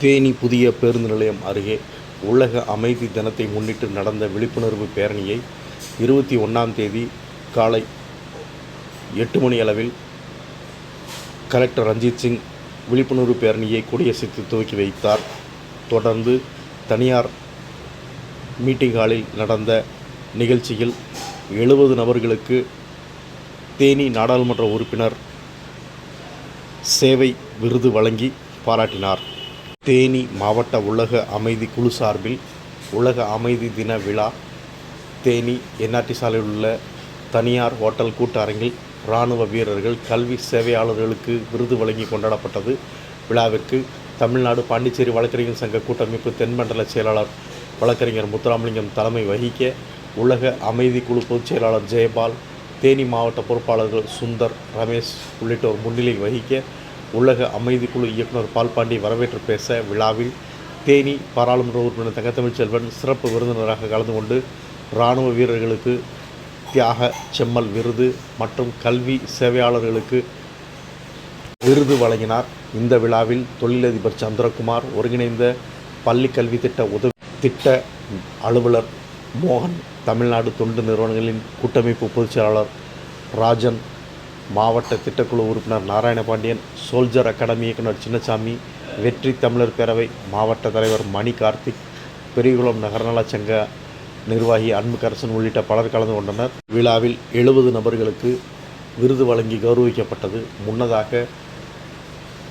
தேனி புதிய பேருந்து நிலையம் அருகே உலக அமைதி தினத்தை முன்னிட்டு நடந்த விழிப்புணர்வு பேரணியை இருபத்தி ஒன்றாம் தேதி காலை எட்டு மணி அளவில் கலெக்டர் ரஞ்சித் சிங் விழிப்புணர்வு பேரணியை கொடியசைத்து துவக்கி வைத்தார். தொடர்ந்து தனியார் மீட்டிங் ஹாலில் நடந்த நிகழ்ச்சியில் எழுபது நபர்களுக்கு தேனி நாடாளுமன்ற உறுப்பினர் சேவை விருது வழங்கி பாராட்டினார். தேனி மாவட்ட உலக அமைதி குழு சார்பில் உலக அமைதி தின விழா. தேனி என்ஆர்டி சாலையில் உள்ள தனியார் ஹோட்டல் கூட்டரங்கில் இராணுவ வீரர்கள் கல்வி சேவையாளர்களுக்கு விருது வழங்கி கொண்டாடப்பட்டது. விழாவிற்கு தமிழ்நாடு பாண்டிச்சேரி வழக்கறிஞர் சங்க கூட்டமைப்பு தென்மண்டல செயலாளர் வழக்கறிஞர் முத்துராமலிங்கம் தலைமை வகிக்க உலக அமைதி குழு பொதுச் செயலாளர் ஜெயபால் தேனி மாவட்ட பொறுப்பாளர்கள் சுந்தர் ரமேஷ் உள்ளிட்டோர் முன்னிலை வகிக்க உலக அமைதி குழு இயக்குனர் பால்பாண்டி வரவேற்று பேச விழாவில் தேனி பாராளுமன்ற உறுப்பினர் தங்கத்தமிழ் செல்வன் சிறப்பு விருந்தினராக கலந்து கொண்டு இராணுவ வீரர்களுக்கு தியாக செம்மல் விருது மற்றும் கல்வி சேவையாளர்களுக்கு விருது வழங்கினார். இந்த விழாவில் தொழிலதிபர் சந்திரகுமார் ஒருங்கிணைந்த பள்ளி கல்வி திட்ட உதவி திட்ட அலுவலர் மோகன் தமிழ்நாடு தொண்டு நிறுவனங்களின் கூட்டமைப்பு பொதுச்செயலாளர் ராஜன் மாவட்ட திட்டக்குழு உறுப்பினர் நாராயணபாண்டியன் சோல்ஜர் அகாடமி இயக்குனர் சின்னசாமி வெற்றி தமிழர் பேரவை மாவட்ட தலைவர் மணி கார்த்திக் பெரியகுளம் நகரநலச் சங்க நிர்வாகி அன்புக்கரசன் உள்ளிட்ட பலர் கலந்து கொண்டனர். விழாவில் எழுபது நபர்களுக்கு விருது வழங்கி கௌரவிக்கப்பட்டது. முன்னதாக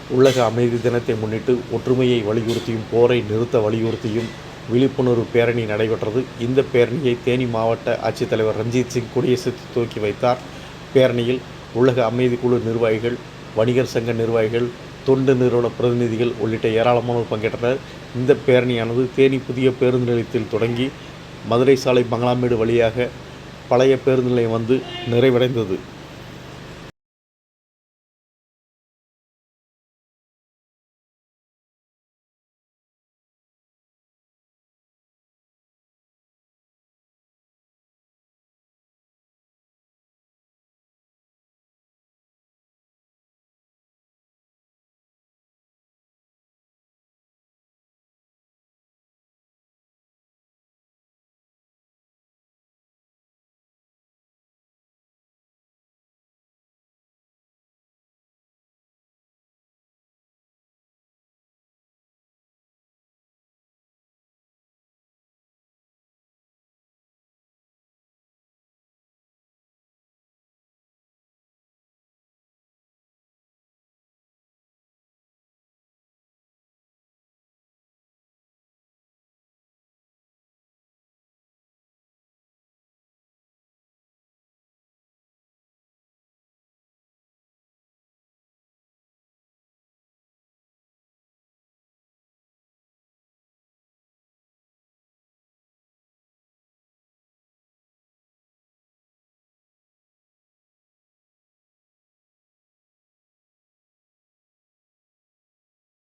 உலக அமைதி தினத்தை முன்னிட்டு ஒற்றுமையை வலியுறுத்தியும் போரை நிறுத்த வலியுறுத்தியும் விழிப்புணர்வு பேரணி நடைபெற்றது. இந்த பேரணியை தேனி மாவட்ட ஆட்சித்தலைவர் ரஞ்சித் சிங் கொடியசைத்து துவக்கி வைத்தார். பேரணியில் உலக அமைதி குழு நிர்வாகிகள் வணிகர் சங்க நிர்வாகிகள் தொண்டு நிறுவன பிரதிநிதிகள் உள்ளிட்ட ஏராளமானோர் பங்கேற்றனர். இந்த பேரணியானது தேனி புதிய பேருந்து நிலையத்தில் தொடங்கி மதுரை சாலை பங்களாமேடு வழியாக பழைய பேருந்து நிலையம் வந்து நிறைவடைந்தது.